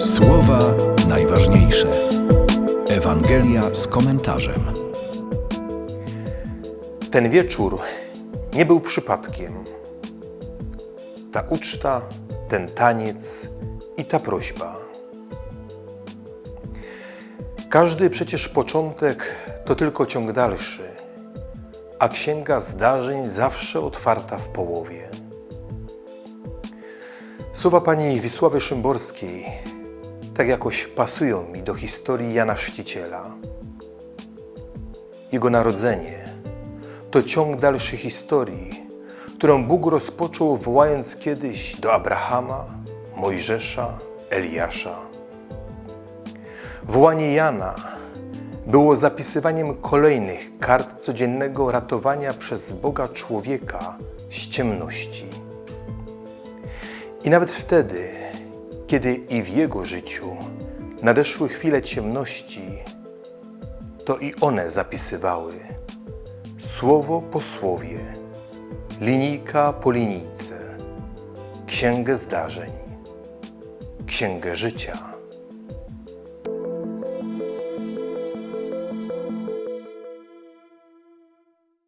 Słowa najważniejsze. Ewangelia z komentarzem. Ten wieczór nie był przypadkiem. Ta uczta, ten taniec i ta prośba. Każdy przecież początek to tylko ciąg dalszy, a księga zdarzeń zawsze otwarta w połowie. Słowa pani Wisławy Szymborskiej tak jakoś pasują mi do historii Jana Chrzciciela. Jego narodzenie to ciąg dalszy historii, którą Bóg rozpoczął wołając kiedyś do Abrahama, Mojżesza, Eliasza. Wołanie Jana było zapisywaniem kolejnych kart codziennego ratowania przez Boga człowieka z ciemności. I nawet wtedy, kiedy i w jego życiu nadeszły chwile ciemności, to i one zapisywały słowo po słowie, linijka po linijce, księgę zdarzeń, księgę życia.